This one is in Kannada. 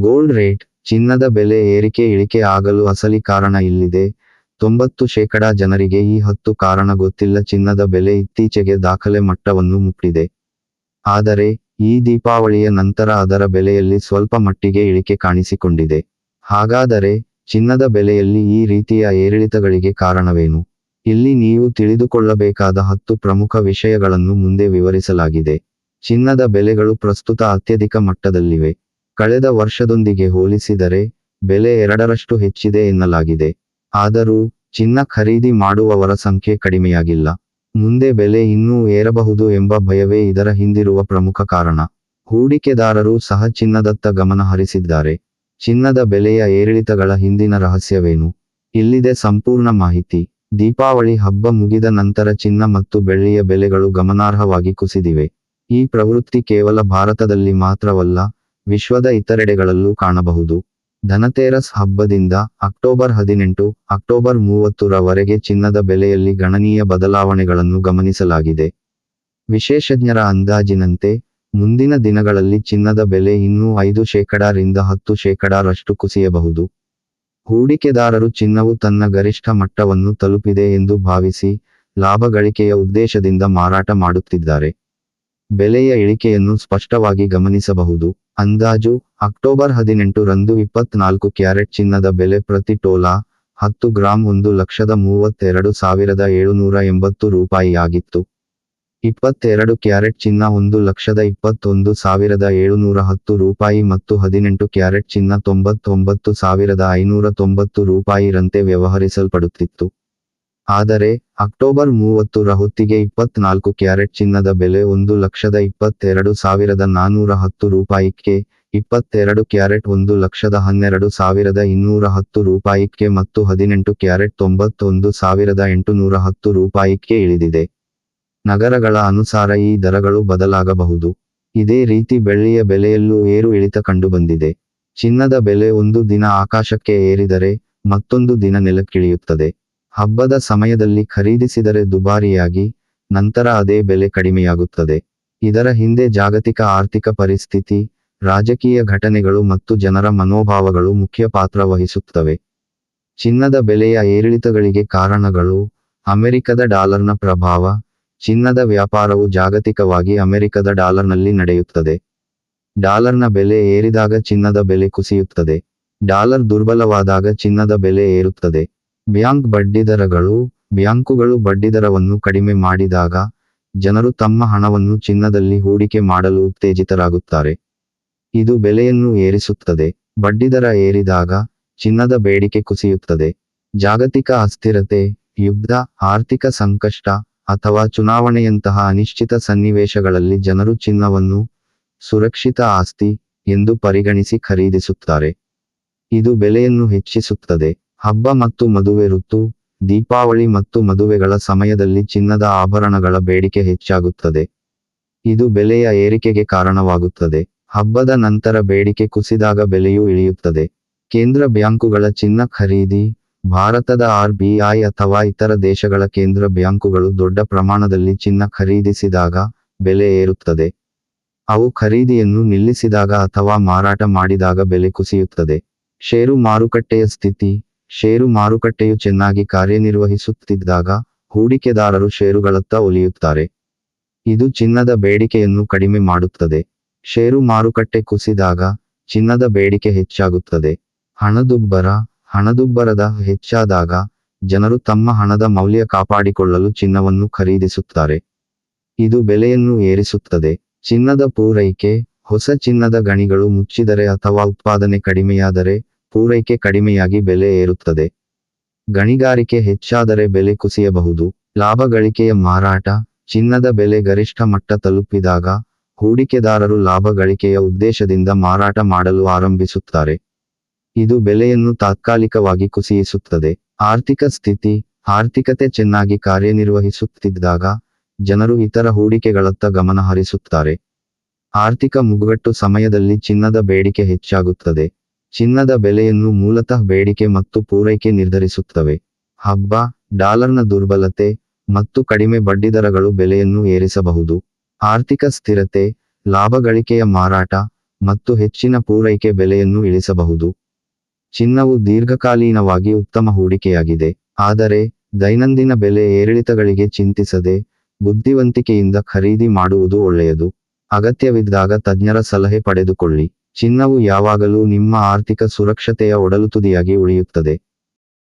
ಗೋಲ್ಡ್ ರೇಟ್ ಚಿನ್ನದ ಬೆಲೆ ಏರಿಕೆ ಇಳಿಕೆ ಆಗಲು ಅಸಲಿ ಕಾರಣ ಇಲ್ಲಿದೆ. ತೊಂಬತ್ತು ಶೇಕಡಾ ಜನರಿಗೆ ಈ ಹತ್ತು ಕಾರಣ ಗೊತ್ತಿಲ್ಲ. ಚಿನ್ನದ ಬೆಲೆ ಇತ್ತೀಚೆಗೆ ದಾಖಲೆ ಮಟ್ಟವನ್ನು ಮುಟ್ಟಿದೆ. ಆದರೆ, ಈ ದೀಪಾವಳಿಯ ನಂತರ ಅದರ ಬೆಲೆಯಲ್ಲಿ ಸ್ವಲ್ಪ ಮಟ್ಟಿಗೆ ಇಳಿಕೆ ಕಾಣಿಸಿಕೊಂಡಿದೆ. ಹಾಗಾದರೆ, ಚಿನ್ನದ ಬೆಲೆಯಲ್ಲಿ ಈ ರೀತಿಯ ಏರಿಳಿತಗಳಿಗೆ ಕಾರಣವೇನು? ಇಲ್ಲಿ ನೀವು ತಿಳಿದುಕೊಳ್ಳಬೇಕಾದ ಹತ್ತು ಪ್ರಮುಖ ವಿಷಯಗಳನ್ನು ಮುಂದೆ ವಿವರಿಸಲಾಗಿದೆ. ಚಿನ್ನದ ಬೆಲೆಗಳು ಪ್ರಸ್ತುತ ಅತ್ಯಧಿಕ ಮಟ್ಟದಲ್ಲಿವೆ. ಕಳೆದ ವರ್ಷದೊಂದಿಗೆ ಹೋಲಿಸಿದರೆ ಬೆಲೆ ಎರಡರಷ್ಟು ಹೆಚ್ಚಿದೆ ಎನ್ನಲಾಗಿದೆ. ಆದರೂ ಚಿನ್ನ ಖರೀದಿ ಮಾಡುವವರ ಸಂಖ್ಯೆ ಕಡಿಮೆಯಾಗಿಲ್ಲ. ಮುಂದೆ ಬೆಲೆ ಇನ್ನೂ ಏರಬಹುದು ಎಂಬ ಭಯವೇ ಇದರ ಹಿಂದಿರುವ ಪ್ರಮುಖ ಕಾರಣ. ಹೂಡಿಕೆದಾರರು ಸಹ ಚಿನ್ನದತ್ತ ಗಮನ ಹರಿಸಿದ್ದಾರೆ. ಚಿನ್ನದ ಬೆಲೆಯ ಏರಿಳಿತಗಳ ಹಿಂದಿನ ರಹಸ್ಯವೇನು? ಇಲ್ಲಿದೆ ಸಂಪೂರ್ಣ ಮಾಹಿತಿ. ದೀಪಾವಳಿ ಹಬ್ಬ ಮುಗಿದ ನಂತರ ಚಿನ್ನ ಮತ್ತು ಬೆಳ್ಳಿಯ ಬೆಲೆಗಳು ಗಮನಾರ್ಹವಾಗಿ ಕುಸಿದಿವೆ. ಈ ಪ್ರವೃತ್ತಿ ಕೇವಲ ಭಾರತದಲ್ಲಿ ಮಾತ್ರವಲ್ಲ ವಿಶ್ವದ ಇತರೆಡೆಗಳಲ್ಲೂ ಕಾಣಬಹುದು. ಧನತೇರಸ್ ಹಬ್ಬದಿಂದ ಅಕ್ಟೋಬರ್ ಹದಿನೆಂಟು, ಅಕ್ಟೋಬರ್ ಮೂವತ್ತರವರೆಗೆ ಚಿನ್ನದ ಬೆಲೆಯಲ್ಲಿ ಗಣನೀಯ ಬದಲಾವಣೆಗಳನ್ನು ಗಮನಿಸಲಾಗಿದೆ. ವಿಶೇಷಜ್ಞರ ಅಂದಾಜಿನಂತೆ, ಮುಂದಿನ ದಿನಗಳಲ್ಲಿ ಚಿನ್ನದ ಬೆಲೆ ಇನ್ನೂ ಐದು ಶೇಕಡಾರಿಂದ ಹತ್ತು ಶೇಕಡಾರಷ್ಟು ಕುಸಿಯಬಹುದು. ಹೂಡಿಕೆದಾರರು ಚಿನ್ನವು ತನ್ನ ಗರಿಷ್ಠ ಮಟ್ಟವನ್ನು ತಲುಪಿದೆ ಎಂದು ಭಾವಿಸಿ, ಲಾಭ ಗಳಿಕೆಯ ಉದ್ದೇಶದಿಂದ ಮಾರಾಟ ಮಾಡುತ್ತಿದ್ದಾರೆ. ಬೆಲೆಯ ಇಳಿಕೆಯನ್ನು ಸ್ಪಷ್ಟವಾಗಿ ಗಮನಿಸಬಹುದು. ಅಂದಾಜು, ಅಕ್ಟೋಬರ್ ಹದಿನೆಂಟು ರಂದು ಇಪ್ಪತ್ನಾಲ್ಕು ಕ್ಯಾರೆಟ್ ಚಿನ್ನದ ಬೆಲೆ ಪ್ರತಿ ಟೋಲಾ, ಹತ್ತು ಗ್ರಾಂ ಒಂದು ಲಕ್ಷದ ಮೂವತ್ತೆರಡು ಸಾವಿರದ ಏಳುನೂರ ಎಂಬತ್ತು ರೂಪಾಯಿಯಾಗಿತ್ತು ಇಪ್ಪತ್ತೆರಡು ಕ್ಯಾರೆಟ್ ಚಿನ್ನ ಒಂದು ಲಕ್ಷದ ಇಪ್ಪತ್ತೊಂದು ಸಾವಿರದ ಏಳುನೂರ ಹತ್ತು ರೂಪಾಯಿ ಮತ್ತು ಹದಿನೆಂಟು ಕ್ಯಾರೆಟ್ ಚಿನ್ನ ತೊಂಬತ್ತೊಂಬತ್ತು ಸಾವಿರದ ಐನೂರ ತೊಂಬತ್ತು ರೂಪಾಯಿರಂತೆ ವ್ಯವಹರಿಸಲ್ಪಡುತ್ತಿತ್ತು. ಆದರೆ ಅಕ್ಟೋಬರ್ ಮೂವತ್ತರ ಹೊತ್ತಿಗೆ ಇಪ್ಪತ್ನಾಲ್ಕು ಕ್ಯಾರೆಟ್ ಚಿನ್ನದ ಬೆಲೆ ಒಂದು ಲಕ್ಷದ ಇಪ್ಪತ್ತೆರಡು ಸಾವಿರದ ನಾನೂರ ಹತ್ತು ರೂಪಾಯಿಕ್ಕೆ, ಇಪ್ಪತ್ತೆರಡು ಕ್ಯಾರೆಟ್ ಒಂದು ಲಕ್ಷದ ಹನ್ನೆರಡು ಸಾವಿರದ ಇನ್ನೂರ ಹತ್ತು ರೂಪಾಯಿಕ್ಕೆ ಮತ್ತು ಹದಿನೆಂಟು ಕ್ಯಾರೆಟ್ ತೊಂಬತ್ತೊಂದು ಸಾವಿರದ ಎಂಟುನೂರ ಹತ್ತು ರೂಪಾಯಿಕ್ಕೆ ಇಳಿದಿದೆ. ನಗರಗಳ ಅನುಸಾರ ಈ ದರಗಳು ಬದಲಾಗಬಹುದು. ಇದೇ ರೀತಿ ಬೆಳ್ಳಿಯ ಬೆಲೆಯಲ್ಲೂ ಏರು ಇಳಿತ ಕಂಡುಬಂದಿದೆ. ಚಿನ್ನದ ಬೆಲೆ ಒಂದು ದಿನ ಆಕಾಶಕ್ಕೆ ಏರಿದರೆ ಮತ್ತೊಂದು ದಿನ ನೆಲಕ್ಕಿಳಿಯುತ್ತದೆ. ಹಬ್ಬದ ಸಮಯದಲ್ಲಿ ಖರೀದಿಸಿದರೆ ದುಬಾರಿಯಾಗಿ, ನಂತರ ಅದೇ ಬೆಲೆ ಕಡಿಮೆಯಾಗುತ್ತದೆ. ಇದರ ಹಿಂದೆ ಜಾಗತಿಕ ಆರ್ಥಿಕ ಪರಿಸ್ಥಿತಿ, ರಾಜಕೀಯ ಘಟನೆಗಳು ಮತ್ತು ಜನರ ಮನೋಭಾವಗಳು ಮುಖ್ಯ ಪಾತ್ರ ವಹಿಸುತ್ತವೆ. ಚಿನ್ನದ ಬೆಲೆಯ ಏರಿಳಿತಗಳಿಗೆ ಕಾರಣಗಳು, ಅಮೆರಿಕದ ಡಾಲರ್ನ ಪ್ರಭಾವ, ಚಿನ್ನದ ವ್ಯಾಪಾರವು ಜಾಗತಿಕವಾಗಿ ಅಮೆರಿಕದ ಡಾಲರ್ನಲ್ಲಿ ನಡೆಯುತ್ತದೆ. ಡಾಲರ್ನ ಬೆಲೆ ಏರಿದಾಗ ಚಿನ್ನದ ಬೆಲೆ ಕುಸಿಯುತ್ತದೆ. ಡಾಲರ್ ದುರ್ಬಲವಾದಾಗ ಚಿನ್ನದ ಬೆಲೆ ಏರುತ್ತದೆ. ಬ್ಯಾಂಕ್ ಬಡ್ಡಿದರಗಳು, ಬ್ಯಾಂಕುಗಳು ಬಡ್ಡಿದರವನ್ನು ಕಡಿಮೆ ಮಾಡಿದಾಗ ಜನರು ತಮ್ಮ ಹಣವನ್ನು ಚಿನ್ನದಲ್ಲಿ ಹೂಡಿಕೆ ಮಾಡಲು ಉತ್ತೇಜಿತರಾಗುತ್ತಾರೆ. ಇದು ಬೆಲೆಯನ್ನು ಏರಿಸುತ್ತದೆ. ಬಡ್ಡಿದರ ಏರಿದಾಗ ಚಿನ್ನದ ಬೇಡಿಕೆ ಕುಸಿಯುತ್ತದೆ. ಜಾಗತಿಕ ಅಸ್ಥಿರತೆ, ಯುದ್ಧ, ಆರ್ಥಿಕ ಸಂಕಷ್ಟ ಅಥವಾ ಚುನಾವಣೆಯಂತಹ ಅನಿಶ್ಚಿತ ಸನ್ನಿವೇಶಗಳಲ್ಲಿ ಜನರು ಚಿನ್ನವನ್ನು ಸುರಕ್ಷಿತ ಆಸ್ತಿ ಎಂದು ಪರಿಗಣಿಸಿ ಖರೀದಿಸುತ್ತಾರೆ. ಇದು ಬೆಲೆಯನ್ನು ಹೆಚ್ಚಿಸುತ್ತದೆ. ಹಬ್ಬ ಮತ್ತು ಮದುವೆ ಋತು, ದೀಪಾವಳಿ ಮತ್ತು ಮದುವೆಗಳ ಸಮಯದಲ್ಲಿ ಚಿನ್ನದ ಆಭರಣಗಳ ಬೇಡಿಕೆ ಹೆಚ್ಚಾಗುತ್ತದೆ. ಇದು ಬೆಲೆಯ ಏರಿಕೆಗೆ ಕಾರಣವಾಗುತ್ತದೆ. ಹಬ್ಬದ ನಂತರ ಬೇಡಿಕೆ ಕುಸಿದಾಗ ಬೆಲೆಯೂ ಇಳಿಯುತ್ತದೆ. ಕೇಂದ್ರ ಬ್ಯಾಂಕುಗಳ ಚಿನ್ನ ಖರೀದಿ, ಭಾರತದ ಆರ್ ಬಿಐ ಅಥವಾ ಇತರ ದೇಶಗಳ ಕೇಂದ್ರ ಬ್ಯಾಂಕುಗಳು ದೊಡ್ಡ ಪ್ರಮಾಣದಲ್ಲಿ ಚಿನ್ನ ಖರೀದಿಸಿದಾಗ ಬೆಲೆ ಏರುತ್ತದೆ. ಅವು ಖರೀದಿಯನ್ನು ನಿಲ್ಲಿಸಿದಾಗ ಅಥವಾ ಮಾರಾಟ ಮಾಡಿದಾಗ ಬೆಲೆ ಕುಸಿಯುತ್ತದೆ. ಷೇರು ಮಾರುಕಟ್ಟೆಯ ಸ್ಥಿತಿ ಷೇರು ಮಾರುಕಟ್ಟೆಯು ಚೆನ್ನಾಗಿ ಕಾರ್ಯನಿರ್ವಹಿಸುತ್ತಿದ್ದಾಗ ಹೂಡಿಕೆದಾರರು ಷೇರುಗಳತ್ತ ಒಲಿಯುತ್ತಾರೆ. ಇದು ಚಿನ್ನದ ಬೇಡಿಕೆಯನ್ನು ಕಡಿಮೆ ಮಾಡುತ್ತದೆ. ಷೇರು ಮಾರುಕಟ್ಟೆ ಕುಸಿದಾಗ ಚಿನ್ನದ ಬೇಡಿಕೆ ಹೆಚ್ಚಾಗುತ್ತದೆ. ಹಣದುಬ್ಬರ, ಹಣದುಬ್ಬರದ ಹೆಚ್ಚಾದಾಗ ಜನರು ತಮ್ಮ ಹಣದ ಮೌಲ್ಯ ಕಾಪಾಡಿಕೊಳ್ಳಲು ಚಿನ್ನವನ್ನು ಖರೀದಿಸುತ್ತಾರೆ. ಇದು ಬೆಲೆಯನ್ನು ಏರಿಸುತ್ತದೆ. ಚಿನ್ನದ ಪೂರೈಕೆ, ಹೊಸ ಚಿನ್ನದ ಗಣಿಗಳು ಮುಚ್ಚಿದರೆ ಅಥವಾ ಉತ್ಪಾದನೆ ಕಡಿಮೆಯಾದರೆ ಪೂರೈಕೆ ಕಡಿಮೆಯಾಗಿ ಬೆಲೆ ಏರುತ್ತದೆ. ಗಣಿಗಾರಿಕೆ ಹೆಚ್ಚಾದರೆ ಬೆಲೆ ಕುಸಿಯಬಹುದು. ಲಾಭ ಗಳಿಕೆಯ ಮಾರಾಟ, ಚಿನ್ನದ ಬೆಲೆ ಗರಿಷ್ಠ ಮಟ್ಟ ತಲುಪಿದಾಗ ಹೂಡಿಕೆದಾರರು ಲಾಭ ಗಳಿಕೆಯ ಉದ್ದೇಶದಿಂದ ಮಾರಾಟ ಮಾಡಲು ಆರಂಭಿಸುತ್ತಾರೆ. ಇದು ಬೆಲೆಯನ್ನು ತಾತ್ಕಾಲಿಕವಾಗಿ ಕುಸಿಯಿಸುತ್ತದೆ. ಆರ್ಥಿಕ ಸ್ಥಿತಿ, ಆರ್ಥಿಕತೆ ಚೆನ್ನಾಗಿ ಕಾರ್ಯನಿರ್ವಹಿಸುತ್ತಿದ್ದಾಗ ಜನರು ಇತರ ಹೂಡಿಕೆಗಳತ್ತ ಗಮನ ಹರಿಸುತ್ತಾರೆ. ಆರ್ಥಿಕ ಮುಗ್ಗಟ್ಟು ಸಮಯದಲ್ಲಿ ಚಿನ್ನದ ಬೇಡಿಕೆ ಹೆಚ್ಚಾಗುತ್ತದೆ. ಚಿನ್ನದ ಬೆಲೆಯನ್ನು ಮೂಲತಃ ಬೇಡಿಕೆ ಮತ್ತು ಪೂರೈಕೆ ನಿರ್ಧರಿಸುತ್ತವೆ. ಹಬ್ಬ, ಡಾಲರ್ನ ದುರ್ಬಲತೆ ಮತ್ತು ಕಡಿಮೆ ಬಡ್ಡಿದರಗಳು ಬೆಲೆಯನ್ನು ಏರಿಸಬಹುದು. ಆರ್ಥಿಕ ಸ್ಥಿರತೆ, ಲಾಭ ಗಳಿಕೆಯ ಮಾರಾಟ ಮತ್ತು ಹೆಚ್ಚಿನ ಪೂರೈಕೆ ಬೆಲೆಯನ್ನು ಇಳಿಸಬಹುದು. ಚಿನ್ನವು ದೀರ್ಘಕಾಲೀನವಾಗಿ ಉತ್ತಮ ಹೂಡಿಕೆಯಾಗಿದೆ. ಆದರೆ, ದೈನಂದಿನ ಬೆಲೆ ಏರಿಳಿತಗಳಿಗೆ ಚಿಂತಿಸದೆ ಬುದ್ಧಿವಂತಿಕೆಯಿಂದ ಖರೀದಿ ಮಾಡುವುದು ಒಳ್ಳೆಯದು. ಅಗತ್ಯವಿದ್ದಾಗ ತಜ್ಞರ ಸಲಹೆ ಪಡೆದುಕೊಳ್ಳಿ. ಚಿನ್ನವು ಯಾವಾಗಲೂ ನಿಮ್ಮ ಆರ್ಥಿಕ ಸುರಕ್ಷತೆಯ ಒಡಲುತುದಿಯಾಗಿ ಉಳಿಯುತ್ತದೆ.